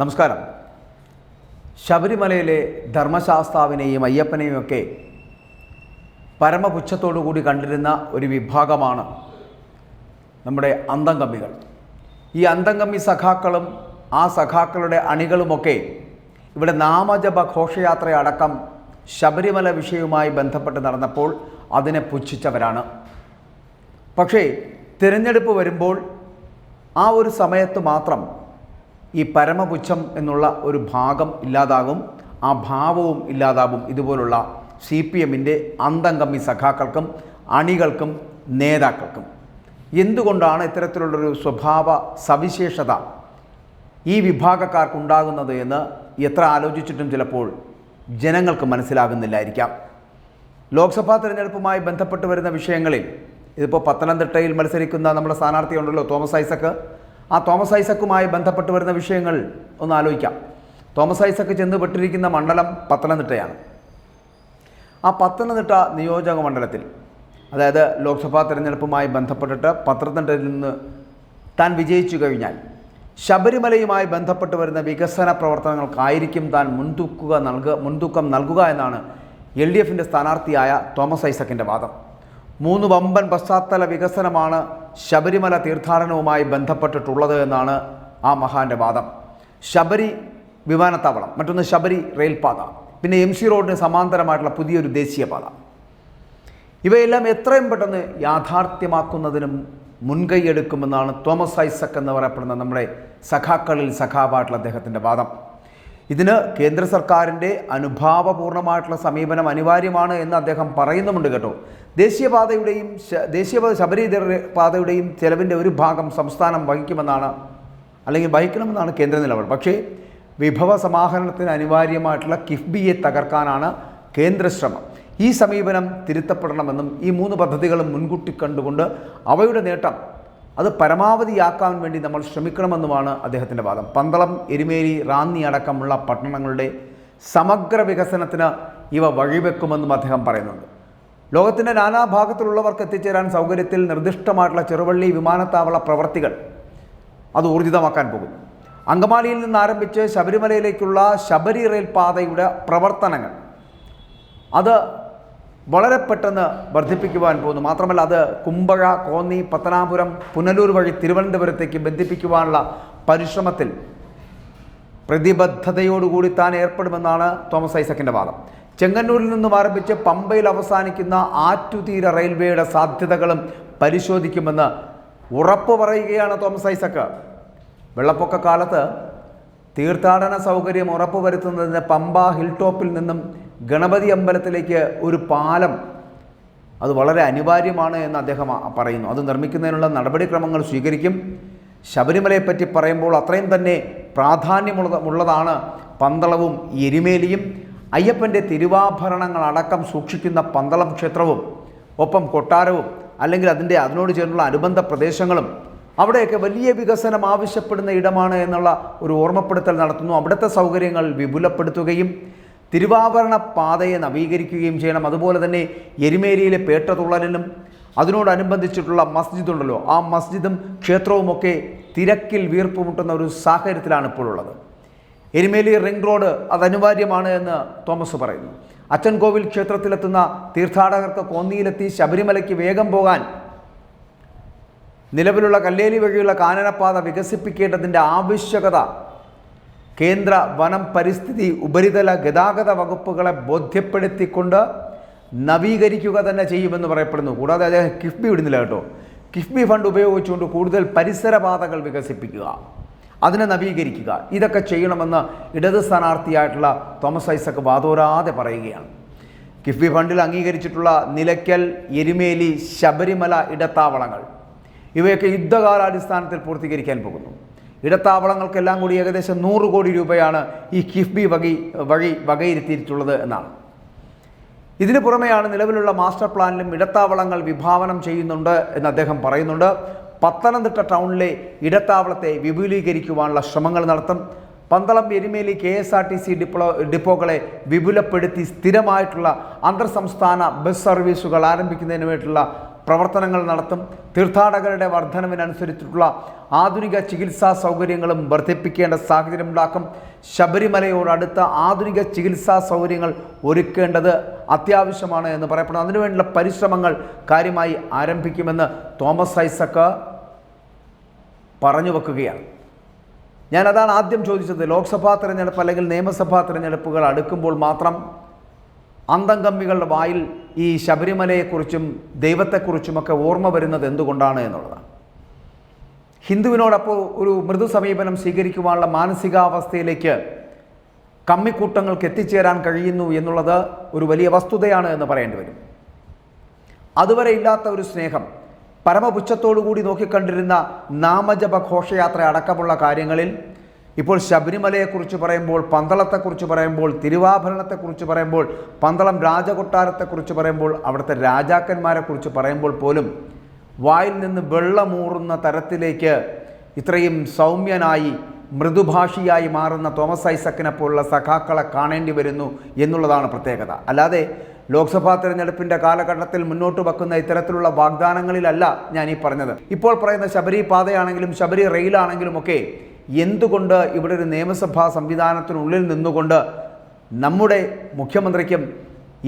നമസ്കാരം. ശബരിമലയിലെ ധർമ്മശാസ്താവിനെയും അയ്യപ്പനെയും ഒക്കെ പരമപുച്ഛത്തോടുകൂടി കണ്ടിരുന്ന ഒരു വിഭാഗമാണ് നമ്മുടെ അന്തംകമ്മികൾ. ഈ അന്തംകമ്മി സഖാക്കളും ആ സഖാക്കളുടെ അണികളുമൊക്കെ ഇവിടെ നാമജപ ഘോഷയാത്രയടക്കം ശബരിമല വിഷയവുമായി ബന്ധപ്പെട്ട് നടന്നപ്പോൾ അതിനെ പുച്ഛിച്ചവരാണ്. പക്ഷേ തിരഞ്ഞെടുപ്പ് വരുമ്പോൾ ആ ഒരു സമയത്ത് മാത്രം ഈ പരമപുച്ഛം എന്നുള്ള ഒരു ഭാഗം ഇല്ലാതാകും ആ ഭാവവും ഇല്ലാതാകും. ഇതുപോലുള്ള സി പി എമ്മിന്റെ അന്തംഗമി സഖാക്കൾക്കും അണികൾക്കും നേതാക്കൾക്കും. എന്തുകൊണ്ടാണ് ഇത്തരത്തിലുള്ളൊരു സ്വഭാവ സവിശേഷത ഈ വിഭാഗക്കാർക്കുണ്ടാകുന്നത് എന്ന് എത്ര ആലോചിച്ചിട്ടും ചിലപ്പോൾ ജനങ്ങൾക്ക് മനസ്സിലാകുന്നില്ലായിരിക്കാം. ലോക്സഭാ തിരഞ്ഞെടുപ്പുമായി ബന്ധപ്പെട്ട് വരുന്ന വിഷയങ്ങളിൽ ഇതിപ്പോൾ പത്തനംതിട്ടയിൽ മത്സരിക്കുന്ന നമ്മുടെ സ്ഥാനാർത്ഥിയുണ്ടല്ലോ തോമസ് ഐസക്ക്. ആ തോമസ് ഐസക്കുമായി ബന്ധപ്പെട്ട് വരുന്ന വിഷയങ്ങൾ ഒന്ന് ആലോചിക്കാം. തോമസ് ഐസക്ക് ചെന്ന് പെട്ടിരിക്കുന്ന മണ്ഡലം പത്തനംതിട്ടയാണ്. ആ പത്തനംതിട്ട നിയോജക മണ്ഡലത്തിൽ അതായത് ലോക്സഭാ തിരഞ്ഞെടുപ്പുമായി ബന്ധപ്പെട്ടിട്ട് പത്തനംതിട്ടയിൽ നിന്ന് താൻ വിജയിച്ചു കഴിഞ്ഞാൽ ശബരിമലയുമായി ബന്ധപ്പെട്ട് വരുന്ന വികസന പ്രവർത്തനങ്ങൾക്കായിരിക്കും താൻ മുൻതൂക്കുക നൽകുക മുൻതൂക്കം നൽകുക എന്നാണ് എൽ ഡി എഫിന്റെ സ്ഥാനാർത്ഥിയായ തോമസ് ഐസക്കിന്റെ വാദം. മൂന്ന് വമ്പൻ പശ്ചാത്തല വികസനമാണ് ശബരിമല തീർത്ഥാടനവുമായി ബന്ധപ്പെട്ടിട്ടുള്ളത് എന്നാണ് ആ മഹാന്റെ വാദം. ശബരി വിമാനത്താവളം മറ്റൊന്ന് ശബരി റെയിൽപാത പിന്നെ എം സി റോഡിന് സമാന്തരമായിട്ടുള്ള പുതിയൊരു ദേശീയപാത. ഇവയെല്ലാം എത്രയും പെട്ടെന്ന് യാഥാർത്ഥ്യമാക്കുന്നതിനും മുൻകൈയെടുക്കുമെന്നാണ് തോമസ് ഐസക് എന്ന് പറയപ്പെടുന്ന നമ്മുടെ സഖാക്കളിൽ സഖാവായിട്ടുള്ള അദ്ദേഹത്തിന്റെ വാദം. ഇതിന് കേന്ദ്ര സർക്കാരിന്റെ അനുഭാവപൂർണമായിട്ടുള്ള സമീപനം അനിവാര്യമാണ് എന്ന് അദ്ദേഹം പറയുന്നുമുണ്ട് കേട്ടോ. ദേശീയപാതയുടെയും ദേശീയപാത ശബരി പാതയുടെയും ചെലവിന്റെ ഒരു ഭാഗം സംസ്ഥാനം വഹിക്കുമെന്നാണ് അല്ലെങ്കിൽ വഹിക്കണമെന്നാണ് കേന്ദ്ര നിലപാട്. പക്ഷേ വിഭവ സമാഹരണത്തിന് അനിവാര്യമായിട്ടുള്ള കിഫ്ബിയെ തകർക്കാനാണ് കേന്ദ്ര ശ്രമം. ഈ സമീപനം തിരുത്തപ്പെടണമെന്നും ഈ മൂന്ന് പദ്ധതികളും മുൻകൂട്ടി കണ്ടുകൊണ്ട് അവയുടെ നേട്ടം അത് പരമാവധിയാക്കാൻ വേണ്ടി നമ്മൾ ശ്രമിക്കണമെന്നുമാണ് അദ്ദേഹത്തിന്റെ വാദം. പന്തളം എരുമേലി റാന്നി അടക്കമുള്ള പട്ടണങ്ങളുടെ സമഗ്ര വികസനത്തിന് ഇവ വഴിവെക്കുമെന്നും അദ്ദേഹം പറയുന്നുണ്ട്. ലോകത്തിന്റെ നാനാഭാഗത്തിലുള്ളവർക്ക് എത്തിച്ചേരാൻ സൗകര്യത്തിൽ നിർദ്ദിഷ്ടമായിട്ടുള്ള ചെറുവള്ളി വിമാനത്താവള പ്രവർത്തികൾ അത് ഊർജിതമാക്കാൻ പോകുന്നു. അങ്കമാലിയിൽ നിന്ന് ആരംഭിച്ച് ശബരിമലയിലേക്കുള്ള ശബരി റെയിൽ പാതയുടെ പ്രവർത്തനങ്ങൾ അത് വളരെ പെട്ടെന്ന് വർദ്ധിപ്പിക്കുവാൻ പോകുന്നു. മാത്രമല്ല അത് കുമ്പഴ കോന്നി പത്തനാപുരം പുനലൂർ വഴി തിരുവനന്തപുരത്തേക്ക് ബന്ധിപ്പിക്കുവാനുള്ള പരിശ്രമത്തിൽ പ്രതിബദ്ധതയോടുകൂടി താൻ ഏർപ്പെടുമെന്നാണ് തോമസ് ഐസക്കിന്റെ വാദം. ചെങ്ങന്നൂരിൽ നിന്നും ആരംഭിച്ച് പമ്പയിൽ അവസാനിക്കുന്ന ആറ്റുതീര റെയിൽവേയുടെ സാധ്യതകളും പരിശോധിക്കുമെന്ന് ഉറപ്പ് പറയുകയാണ് തോമസ് ഐസക്ക്. വെള്ളപ്പൊക്ക കാലത്ത് തീർത്ഥാടന സൗകര്യം ഉറപ്പുവരുത്തുന്നതിന് പമ്പ ഹിൽ ടോപ്പിൽ നിന്നും ഗണപതി അമ്പലത്തിലേക്ക് ഒരു പാലം അത് വളരെ അനിവാര്യമാണ് എന്ന് അദ്ദേഹം പറയുന്നു. അത് നിർമ്മിക്കുന്നതിനുള്ള നടപടിക്രമങ്ങൾ സ്വീകരിക്കും. ശബരിമലയെപ്പറ്റി പറയുമ്പോൾ അത്രയും തന്നെ പ്രാധാന്യമുള്ള ഉള്ളതാണ് പന്തളവും എരുമേലിയും. അയ്യപ്പന്റെ തിരുവാഭരണങ്ങളടക്കം സൂക്ഷിക്കുന്ന പന്തളം ക്ഷേത്രവും ഒപ്പം കൊട്ടാരവും അല്ലെങ്കിൽ അതിന്റെ അതിനോട് ചേർന്നുള്ള അനുബന്ധ പ്രദേശങ്ങളും. അവിടെയൊക്കെ വലിയ വികസനം ആവശ്യപ്പെടുന്ന ഇടമാണ് എന്നുള്ള ഒരു ഓർമ്മപ്പെടുത്തൽ നടത്തുന്നു. അവിടുത്തെ സൗകര്യങ്ങൾ വിപുലപ്പെടുത്തുകയും തിരുവാഭരണ പാതയെ നവീകരിക്കുകയും ചെയ്യണം. അതുപോലെ തന്നെ എരുമേലിയിലെ പേട്ടതുള്ളലിനും അതിനോടനുബന്ധിച്ചിട്ടുള്ള മസ്ജിദ് ഉണ്ടല്ലോ ആ മസ്ജിദും ക്ഷേത്രവുമൊക്കെ തിരക്കിൽ വീർപ്പുമുട്ടുന്ന ഒരു സാഹചര്യത്തിലാണ് ഇപ്പോഴുള്ളത്. എരുമേലി റിംഗ് റോഡ് അത് അനിവാര്യമാണ് എന്ന് തോമസ് പറയുന്നു. അച്ചൻകോവിൽ ക്ഷേത്രത്തിലെത്തുന്ന തീർത്ഥാടകർക്ക് കോന്നിയിലെത്തി ശബരിമലയ്ക്ക് വേഗം പോകാൻ നിലവിലുള്ള കല്ലേലി വഴിയുള്ള കാനനപ്പാത വികസിപ്പിക്കേണ്ടതിന്റെ ആവശ്യകത കേന്ദ്ര വനം പരിസ്ഥിതി ഉപരിതല ഗതാഗത വകുപ്പുകളെ ബോധ്യപ്പെടുത്തിക്കൊണ്ട് നവീകരിക്കുക തന്നെ ചെയ്യുമെന്ന് പറയപ്പെടുന്നു. കൂടാതെ അദ്ദേഹം കിഫ്ബി വിടുന്നില്ല കേട്ടോ. കിഫ്ബി ഫണ്ട് ഉപയോഗിച്ചുകൊണ്ട് കൂടുതൽ പരിസരപാതകൾ വികസിപ്പിക്കുക. അതിനെ നവീകരിക്കുക. ഇതൊക്കെ ചെയ്യണമെന്ന് ഇടത് സ്ഥാനാർത്ഥിയായിട്ടുള്ള തോമസ് ഐസക്ക് വാതോരാതെ പറയുകയാണ്. കിഫ്ബി ഫണ്ടിൽ അംഗീകരിച്ചിട്ടുള്ള നിലയ്ക്കൽ എരുമേലി ശബരിമല ഇടത്താവളങ്ങൾ. ഇവയൊക്കെ യുദ്ധകാലാടിസ്ഥാനത്തിൽ പൂർത്തീകരിക്കാൻ പോകുന്നു. ഇടത്താവളങ്ങൾക്കെല്ലാം കൂടി ഏകദേശം നൂറ് കോടി രൂപയാണ് ഈ കിഫ്ബി വകി വഴി വകയിരുത്തിയിട്ടുള്ളത് എന്നാണ്. ഇതിനു പുറമെയാണ് നിലവിലുള്ള മാസ്റ്റർ പ്ലാനിലും ഇടത്താവളങ്ങൾ വിഭാവനം ചെയ്യുന്നുണ്ട് എന്ന് അദ്ദേഹം പറയുന്നുണ്ട്. പത്തനംതിട്ട ടൗണിലെ ഇടത്താവളത്തെ വിപുലീകരിക്കുവാനുള്ള ശ്രമങ്ങൾ നടത്തും. Pandalam Erumeli K S R T C depot ഡിപ്പോകളെ വിപുലപ്പെടുത്തി സ്ഥിരമായിട്ടുള്ള അന്തർ സംസ്ഥാന ബസ് സർവീസുകൾ ആരംഭിക്കുന്നതിന് വേണ്ടിയിട്ടുള്ള പ്രവർത്തനങ്ങൾ നടത്തും. തീർത്ഥാടകരുടെ വർധനവിനനുസരിച്ചിട്ടുള്ള ആധുനിക ചികിത്സാ സൗകര്യങ്ങളും വർദ്ധിപ്പിക്കേണ്ട സാഹചര്യം ഉണ്ടാക്കും ശബരിമലയോടടുത്ത ആധുനിക ചികിത്സാ സൗകര്യങ്ങൾ ഒരുക്കേണ്ടത് അത്യാവശ്യമാണ് എന്ന് പറയപ്പെടുന്നു. അതിനുവേണ്ടിയുള്ള പരിശ്രമങ്ങൾ കാര്യമായി ആരംഭിക്കുമെന്ന് തോമസ് ഐസക്ക് പറഞ്ഞു വെക്കുകയാണ്. ഞാൻ അതാണ് ആദ്യം ചോദിച്ചത്. ലോക്സഭാ തിരഞ്ഞെടുപ്പ് അല്ലെങ്കിൽ നിയമസഭാ തിരഞ്ഞെടുപ്പുകൾ അടുക്കുമ്പോൾ മാത്രം അന്തംഗമ്മികളുടെ വായിൽ ഈ ശബരിമലയെക്കുറിച്ചും ദൈവത്തെക്കുറിച്ചുമൊക്കെ ഓർമ്മ വരുന്നത് എന്തുകൊണ്ടാണ് എന്നുള്ളതാണ്. ഹിന്ദുവിനോടപ്പോൾ ഒരു മൃദു സമീപനം സ്വീകരിക്കുവാനുള്ള മാനസികാവസ്ഥയിലേക്ക് കമ്മിക്കൂട്ടങ്ങൾക്ക് എത്തിച്ചേരാൻ കഴിയുന്നു എന്നുള്ളത് ഒരു വലിയ വസ്തുതയാണ് എന്ന് പറയേണ്ടി വരും. അതുവരെ ഇല്ലാത്ത ഒരു സ്നേഹം പരമപുച്ഛത്തോടുകൂടി നോക്കിക്കണ്ടിരുന്ന നാമജപ ഘോഷയാത്ര അടക്കമുള്ള കാര്യങ്ങളിൽ ഇപ്പോൾ ശബരിമലയെക്കുറിച്ച് പറയുമ്പോൾ പന്തളത്തെക്കുറിച്ച് പറയുമ്പോൾ തിരുവാഭരണത്തെക്കുറിച്ച് പറയുമ്പോൾ പന്തളം രാജകൊട്ടാരത്തെക്കുറിച്ച് പറയുമ്പോൾ അവിടുത്തെ രാജാക്കന്മാരെക്കുറിച്ച് പറയുമ്പോൾ പോലും വായിൽ നിന്ന് വെള്ളമൂറുന്ന തരത്തിലേക്ക് ഇത്രയും സൗമ്യനായി മൃദുഭാഷിയായി മാറുന്ന തോമസ് ഐസക്കിനെ പോലുള്ള സഖാക്കളെ കാണേണ്ടി വരുന്നു എന്നുള്ളതാണ് പ്രത്യേകത. അല്ലാതെ ലോക്സഭാ തെരഞ്ഞെടുപ്പിന്റെ കാലഘട്ടത്തിൽ മുന്നോട്ട് വെക്കുന്ന ഇത്തരത്തിലുള്ള വാഗ്ദാനങ്ങളിലല്ല ഞാൻ ഈ പറഞ്ഞത്. ഇപ്പോൾ പറയുന്ന ശബരി പാതയാണെങ്കിലും ശബരി റെയിലാണെങ്കിലും ഒക്കെ എന്തുകൊണ്ട് ഇവിടെ ഒരു നിയമസഭാ സംവിധാനത്തിനുള്ളിൽ നിന്നുകൊണ്ട് നമ്മുടെ മുഖ്യമന്ത്രിക്കും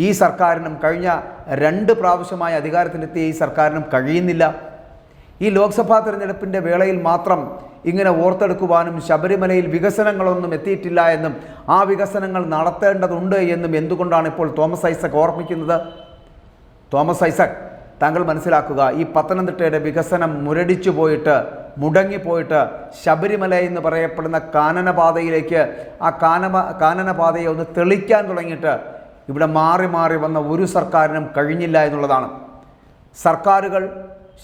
ഈ സർക്കാരിനും കഴിഞ്ഞ രണ്ട് പ്രാവശ്യമായി അധികാരത്തിലെത്തിയ ഈ സർക്കാരിനും കഴിയുന്നില്ല. ഈ ലോക്സഭാ തെരഞ്ഞെടുപ്പിന്റെ വേളയിൽ മാത്രം ഇങ്ങനെ ഓർത്തെടുക്കുവാനും ശബരിമലയിൽ വികസനങ്ങളൊന്നും എത്തിയിട്ടില്ല എന്നും ആ വികസനങ്ങൾ നടത്തേണ്ടതുണ്ട് എന്നും എന്തുകൊണ്ടാണ് ഇപ്പോൾ തോമസ് ഐസക് ഓർമ്മിക്കുന്നത്? തോമസ് ഐസക് താങ്കൾ മനസ്സിലാക്കുക ഈ പത്തനംതിട്ടയുടെ വികസനം മുരടിച്ചു പോയിട്ട് മുടങ്ങിപ്പോയിട്ട് ശബരിമല എന്ന് പറയപ്പെടുന്ന കാനനപാതയിലേക്ക് ആ കാനപ കാനനപാതയെ ഒന്ന് തെളിക്കാൻ തുടങ്ങിയിട്ട് ഇവിടെ മാറി മാറി വന്ന ഒരു സർക്കാരിനും കഴിഞ്ഞില്ല എന്നുള്ളതാണ്. സർക്കാരുകൾ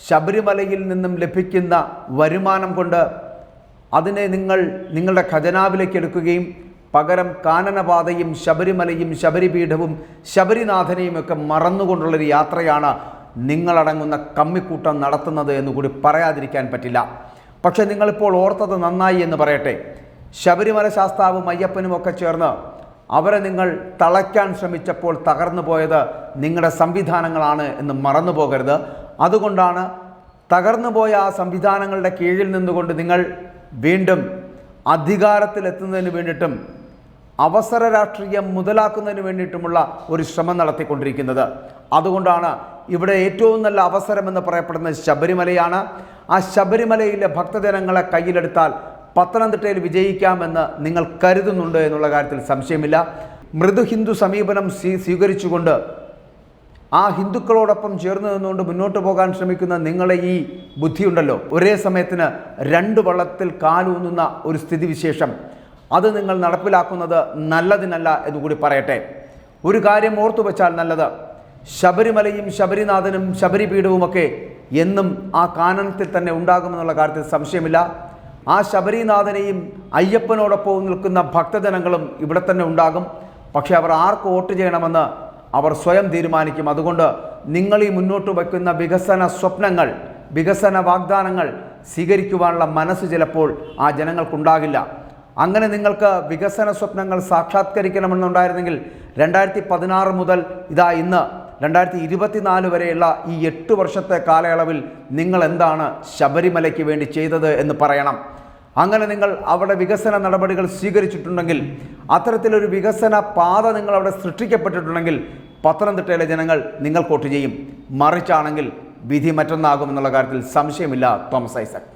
ശബരിമലയിൽ നിന്നും ലഭിക്കുന്ന വരുമാനം കൊണ്ട് അതിനെ നിങ്ങൾ നിങ്ങളുടെ ഖജനാവിലേക്ക് എടുക്കുകയും പകരം കാനനപാതയും ശബരിമലയും ശബരിപീഠവും ശബരിനാഥനെയും ഒക്കെ മറന്നുകൊണ്ടുള്ളൊരു യാത്രയാണ് നിങ്ങളടങ്ങുന്ന കമ്മിക്കൂട്ടം നടത്തുന്നത് എന്നുകൂടി പറയാതിരിക്കാൻ പറ്റില്ല. പക്ഷേ നിങ്ങളിപ്പോൾ ഓർത്തത് നന്നായി എന്ന് പറയട്ടെ. ശബരിമല ശാസ്താവും അയ്യപ്പനും ഒക്കെ ചേർന്ന് അവരെ നിങ്ങൾ തളയ്ക്കാൻ ശ്രമിച്ചപ്പോൾ തകർന്നു പോയത് നിങ്ങളുടെ സംവിധാനങ്ങളാണ് എന്ന് മറന്നു പോകരുത്. അതുകൊണ്ടാണ് തകർന്നു പോയ ആ സംവിധാനങ്ങളുടെ കീഴിൽ നിന്നുകൊണ്ട് നിങ്ങൾ വീണ്ടും അധികാരത്തിലെത്തുന്നതിന് വേണ്ടിയിട്ടും അവസര രാഷ്ട്രീയം മുതലാക്കുന്നതിന് വേണ്ടിയിട്ടുമുള്ള ഒരു ശ്രമം നടത്തിക്കൊണ്ടിരിക്കുന്നത്. അതുകൊണ്ടാണ് ഇവിടെ ഏറ്റവും നല്ല അവസരമെന്ന് പറയപ്പെടുന്നത് ശബരിമലയാണ്. ആ ശബരിമലയിലെ ഭക്തജനങ്ങളെ കയ്യിലെടുത്താൽ പത്തനംതിട്ടയിൽ വിജയിക്കാമെന്ന് നിങ്ങൾ കരുതുന്നുണ്ട് എന്നുള്ള കാര്യത്തിൽ സംശയമില്ല. മൃദു ഹിന്ദു സമീപനം സ്വീ സ്വീകരിച്ചുകൊണ്ട് ആ ഹിന്ദുക്കളോടൊപ്പം ചേർന്ന് നിന്നുകൊണ്ട് മുന്നോട്ട് പോകാൻ ശ്രമിക്കുന്ന നിങ്ങളെ ഈ ബുദ്ധിയുണ്ടല്ലോ. ഒരേ സമയത്തിന് രണ്ട് വള്ളത്തിൽ കാലൂന്നുന്ന ഒരു സ്ഥിതിവിശേഷം. അത് നിങ്ങൾ നടപ്പിലാക്കുന്നത് നല്ലതിനല്ല എന്നുകൂടി പറയട്ടെ. ഒരു കാര്യം ഓർത്തു വെച്ചാൽ നല്ലത്. ശബരിമലയും ശബരിനാഥനും ശബരിപീഠവുമൊക്കെ എന്നും ആ കാനനത്തിൽ തന്നെ ഉണ്ടാകുമെന്നുള്ള കാര്യത്തിൽ സംശയമില്ല. ആ ശബരിനാഥനെയും അയ്യപ്പനോടൊപ്പം നിൽക്കുന്ന ഭക്തജനങ്ങളും ഇവിടെ തന്നെ ഉണ്ടാകും. പക്ഷേ അവർ ആർക്ക് വോട്ട് ചെയ്യണമെന്ന് അവർ സ്വയം തീരുമാനിക്കും. അതുകൊണ്ട് നിങ്ങൾ ഈ മുന്നോട്ട് വയ്ക്കുന്ന വികസന സ്വപ്നങ്ങൾ വികസന വാഗ്ദാനങ്ങൾ സ്വീകരിക്കുവാനുള്ള മനസ്സ് ചിലപ്പോൾ ആ ജനങ്ങൾക്കുണ്ടാകില്ല. അങ്ങനെ നിങ്ങൾക്ക് വികസന സ്വപ്നങ്ങൾ സാക്ഷാത്കരിക്കണമെന്നുണ്ടായിരുന്നെങ്കിൽ രണ്ടായിരത്തി പതിനാറ് മുതൽ ഇതാ ഇന്ന് രണ്ടായിരത്തി ഇരുപത്തിനാല് വരെയുള്ള ഈ എട്ട് വർഷത്തെ കാലയളവിൽ നിങ്ങൾ എന്താണ് ശബരിമലയ്ക്ക് വേണ്ടി ചെയ്തത് എന്ന് പറയണം. അങ്ങനെ നിങ്ങൾ അവിടെ വികസന നടപടികൾ സ്വീകരിച്ചിട്ടുണ്ടെങ്കിൽ അത്തരത്തിലൊരു വികസന പാത നിങ്ങൾ അവിടെ സൃഷ്ടിക്കപ്പെട്ടിട്ടുണ്ടെങ്കിൽ പത്തനംതിട്ടയിലെ ജനങ്ങൾ നിങ്ങൾ വോട്ട് ചെയ്യും. മറിച്ചാണെങ്കിൽ വിധി മറ്റൊന്നാകുമെന്നുള്ള കാര്യത്തിൽ സംശയമില്ല തോമസ് ഐസക്.